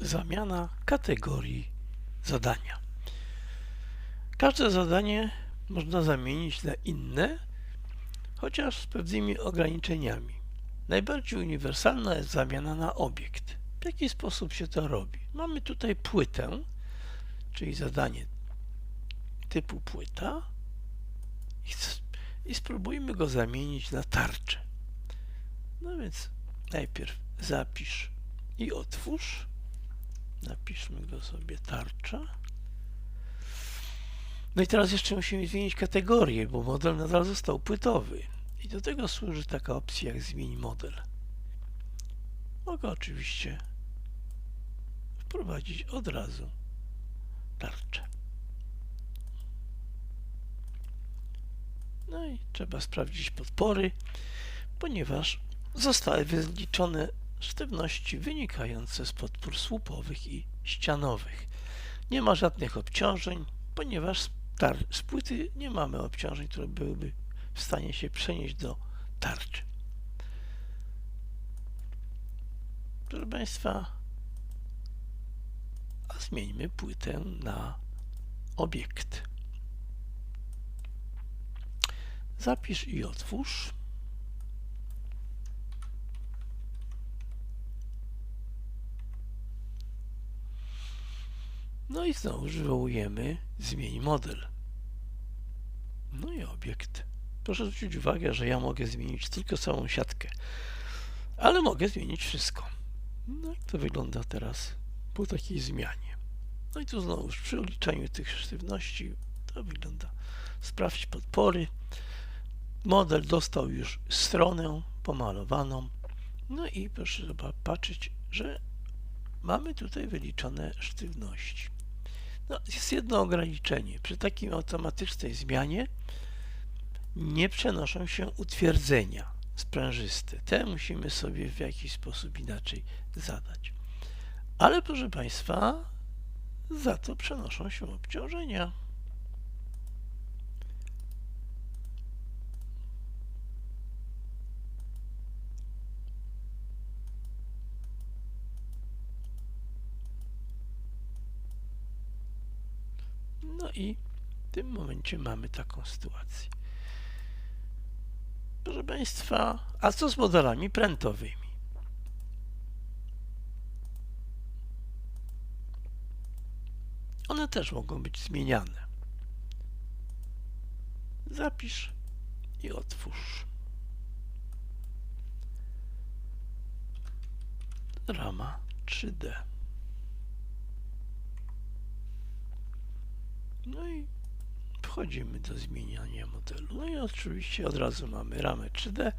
Zamiana kategorii zadania. Każde zadanie można zamienić na inne, chociaż z pewnymi ograniczeniami. Najbardziej uniwersalna jest zamiana na obiekt. W jaki sposób się to robi? Mamy tutaj płytę, czyli zadanie typu płyta i, spróbujmy go zamienić na tarczę. No więc najpierw zapisz i otwórz. Napiszmy go sobie tarcza. No i teraz jeszcze musimy zmienić kategorię, bo model nadal został płytowy. I do tego służy taka opcja jak zmień model. Mogę oczywiście wprowadzić od razu tarczę. No i trzeba sprawdzić podpory, ponieważ zostały wyliczone sztywności wynikające z podpór słupowych i ścianowych. Nie ma żadnych obciążeń, ponieważ z, płyty nie mamy obciążeń, które byłyby w stanie się przenieść do tarczy. Proszę Państwa, a zmieńmy płytę na obiekt. Zapisz i otwórz. No i znowu wywołujemy zmień model. No i obiekt. Proszę zwrócić uwagę, że ja mogę zmienić tylko całą siatkę, ale mogę zmienić wszystko. No jak to wygląda teraz po takiej zmianie. No i tu znowu przy uliczaniu tych sztywności to wygląda. Sprawdź podpory. Model dostał już stronę pomalowaną. No i proszę zoba- patrzeć, że mamy tutaj wyliczone sztywności. No, jest jedno ograniczenie. Przy takim automatycznej zmianie nie przenoszą się utwierdzenia sprężyste. Te musimy sobie w jakiś sposób inaczej zadać. Ale proszę Państwa, za to przenoszą się obciążenia. No i w tym momencie mamy taką sytuację. Proszę Państwa, a co z modelami prętowymi? One też mogą być zmieniane. Zapisz i otwórz. Rama 3D. No i wchodzimy do zmieniania modelu. No i oczywiście od razu mamy ramę 3D.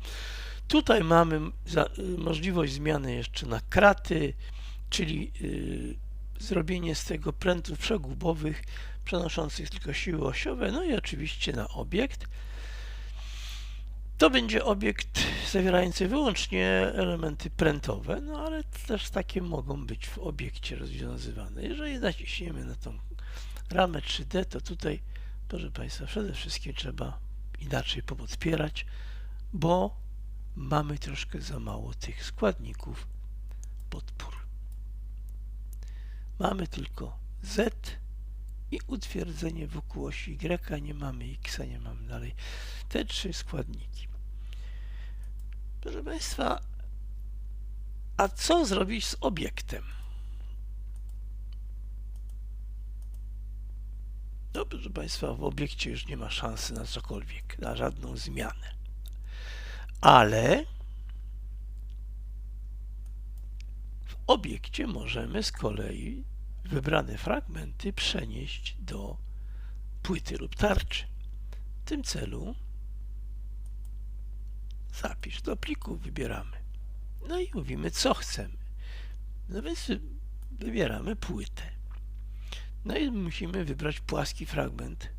Tutaj mamy za, y, możliwość zmiany jeszcze na kraty, czyli y, zrobienie z tego prętów przegubowych przenoszących tylko siły osiowe, no i oczywiście na obiekt. To będzie obiekt zawierający wyłącznie elementy prętowe, no ale też takie mogą być w obiekcie rozwiązywane. Jeżeli naciśniemy na tą ramę 3D, to tutaj, proszę Państwa, przede wszystkim trzeba inaczej popodpierać, bo mamy troszkę za mało tych składników podpór. Mamy tylko Z i utwierdzenie wokół osi Y, nie mamy X, nie mamy dalej. Te trzy składniki. Proszę Państwa, a co zrobić z obiektem? No, proszę Państwa, w obiekcie już nie ma szansy na cokolwiek, na żadną zmianę. Ale w obiekcie możemy z kolei wybrane fragmenty przenieść do płyty lub tarczy. W tym celu zapisz do pliku, wybieramy. No i mówimy, co chcemy. No więc wybieramy płytę. No i musimy wybrać płaski fragment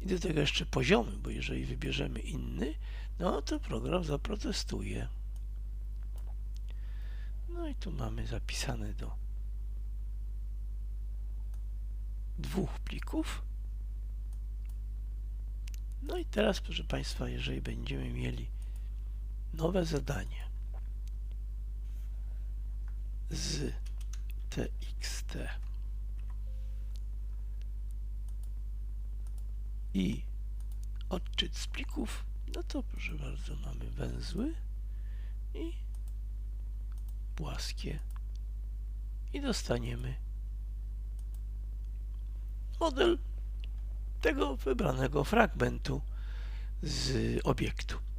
i do tego jeszcze poziomy, bo jeżeli wybierzemy inny, no to program zaprotestuje. No i tu mamy zapisane do dwóch plików. No i teraz, proszę Państwa, jeżeli będziemy mieli nowe zadanie z txt i odczyt z plików, no to proszę bardzo, mamy węzły i płaskie i dostaniemy model tego wybranego fragmentu z obiektu.